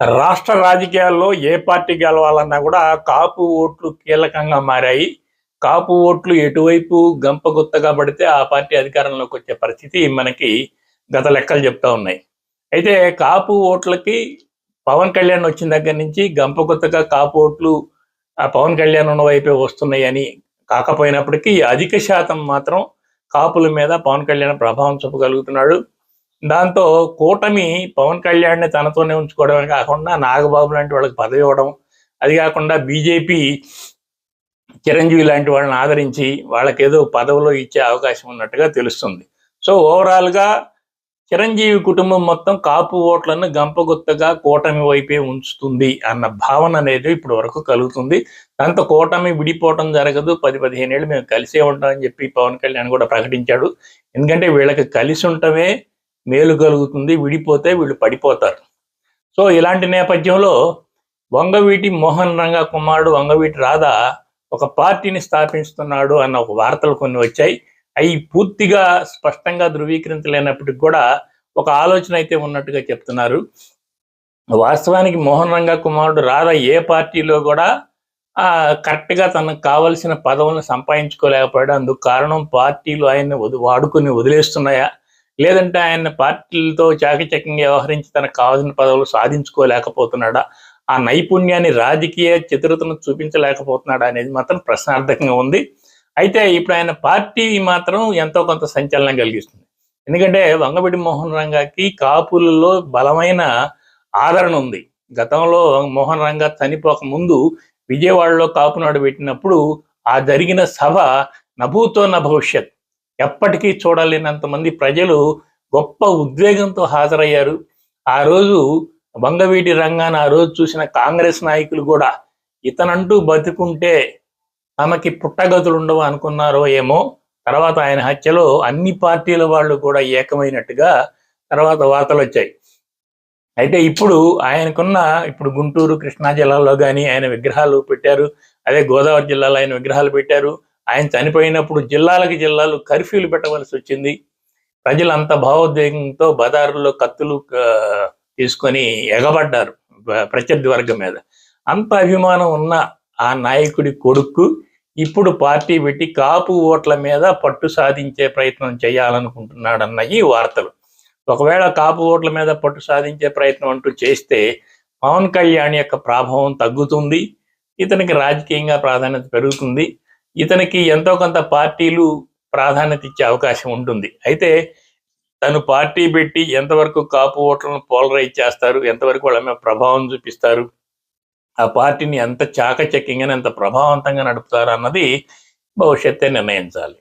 రాష్ట్ర రాజకీయాల్లో ఏ పార్టీ గెలవాలన్నా కూడా కాపు ఓట్లు కీలకంగా మారాయి. కాపు ఓట్లు ఎటువైపు గంపగుత్తగా పడితే ఆ పార్టీ అధికారంలోకి వచ్చే పరిస్థితి మనకి గత లెక్కలు చెప్తా ఉన్నాయి. అయితే కాపు ఓట్లకి పవన్ కళ్యాణ్ వచ్చిన దగ్గర నుంచి గంపగుత్తగా కాపు ఓట్లు ఆ పవన్ కళ్యాణ్ ఉన్న వైపే వస్తున్నాయి అని కాకపోయినప్పటికీ అధిక శాతం మాత్రం కాపుల మీద పవన్ కళ్యాణ్ ప్రభావం చూపగలుగుతున్నాడు. దాంతో కూటమి పవన్ కళ్యాణ్ని తనతోనే ఉంచుకోవడమే కాకుండా నాగబాబు లాంటి వాళ్ళకి పదవి ఇవ్వడం. అది కాకుండా బీజేపీ చిరంజీవి లాంటి వాళ్ళని ఆదరించి వాళ్ళకి ఏదో పదవిలో ఇచ్చే అవకాశం ఉన్నట్టుగా తెలుస్తుంది. సో ఓవరాల్గా చిరంజీవి కుటుంబం మొత్తం కాపు ఓట్లను గంపగుత్తగా కూటమి వైపే ఉంచుతుంది అన్న భావన అనేది ఇప్పటి వరకు కలుగుతుంది. దాంతో కూటమి విడిపోవటం జరగదు. పది పదిహేను ఏళ్ళు మేము కలిసే ఉంటామని చెప్పి పవన్ కళ్యాణ్ కూడా ప్రకటించాడు. ఎందుకంటే వీళ్ళకి కలిసి ఉండటమే మేలు కలుగుతుంది విడిపోతే వీళ్ళు పడిపోతారు. సో ఇలాంటి నేపథ్యంలో వంగవీటి మోహన్ రంగ కుమారుడు వంగవీటి రాధా ఒక పార్టీని స్థాపిస్తున్నాడు అన్న ఒక వార్తలు కొన్ని వచ్చాయి. అవి పూర్తిగా స్పష్టంగా ధృవీకరించలేనప్పటికి కూడా ఒక ఆలోచన అయితే ఉన్నట్టుగా చెప్తున్నారు. వాస్తవానికి మోహన్ రంగ కుమారుడు రాధా ఏ పార్టీలో కూడా కరెక్ట్గా తనకు కావలసిన పదవులను సంపాదించుకోలేకపోయాడు. అందుకు కారణం పార్టీలు ఆయన్ని వాడుకుని వాడుకొని వదిలేస్తున్నాయా? లేదంటే ఆయన పార్టీలతో చాకచక్యంగా వ్యవహరించి తనకు కావాల్సిన పదవులు సాధించుకోలేకపోతున్నాడా? ఆ నైపుణ్యాన్ని రాజకీయ చతురతను చూపించలేకపోతున్నాడా అనేది మాత్రం ప్రశ్నార్థకంగా ఉంది. అయితే ఇప్పుడు ఆయన పార్టీ మాత్రం ఎంతో కొంత సంచలనం కలిగిస్తుంది. ఎందుకంటే వంగబిడి మోహన్ రంగాకి కాపులలో బలమైన ఆదరణ ఉంది. గతంలో మోహన్ రంగా చనిపోక ముందు విజయవాడలో కాపునాడు పెట్టినప్పుడు ఆ జరిగిన సభ నభూతో నా భవిష్యత్ ఎప్పటికీ చూడలేనంత మంది ప్రజలు గొప్ప ఉద్వేగంతో హాజరయ్యారు. ఆ రోజు వంగవీటి రంగాన్ని ఆ రోజు చూసిన కాంగ్రెస్ నాయకులు కూడా ఇతనంటూ బతుకుంటే తమకి పుట్టగతులు ఉండవు అనుకున్నారో ఏమో. తర్వాత ఆయన హత్యలో అన్ని పార్టీల వాళ్ళు కూడా ఏకమైనట్టుగా తర్వాత వార్తలు వచ్చాయి. అయితే ఇప్పుడు ఆయనకున్న ఇప్పుడు గుంటూరు కృష్ణా జిల్లాలో కానీ ఆయన విగ్రహాలు పెట్టారు. అదే గోదావరి జిల్లాలో ఆయన విగ్రహాలు పెట్టారు. ఆయన చనిపోయినప్పుడు జిల్లాలకు జిల్లాలు కర్ఫ్యూలు పెట్టవలసి వచ్చింది. ప్రజలు అంత భావోద్వేగంతో బజారులో కత్తులు తీసుకొని ఎగబడ్డారు ప్రత్యర్థి వర్గం మీద. అంత అభిమానం ఉన్న ఆ నాయకుడి కొడుకు ఇప్పుడు పార్టీ పెట్టి కాపు ఓట్ల మీద పట్టు సాధించే ప్రయత్నం చేయాలనుకుంటున్నాడన్న ఈ వార్తలు. ఒకవేళ కాపు ఓట్ల మీద పట్టు సాధించే ప్రయత్నం అంటూ చేస్తే పవన్ కళ్యాణ్ యొక్క ప్రభావం తగ్గుతుంది. ఇతనికి రాజకీయంగా ప్రాధాన్యత పెరుగుతుంది. ఇతనికి ఎంతో కొంత పార్టీలు ప్రాధాన్యత ఇచ్చే అవకాశం ఉంటుంది. అయితే తను పార్టీ పెట్టి ఎంతవరకు కాపు ఓట్లను పోలరైజ్ చేస్తారు ఎంతవరకు వాళ్ళ మీద ప్రభావం చూపిస్తారు ఆ పార్టీని ఎంత చాకచక్యంగా ఎంత ప్రభావవంతంగా నడుపుతారు అన్నది భవిష్యత్తే నిర్ణయించాలి.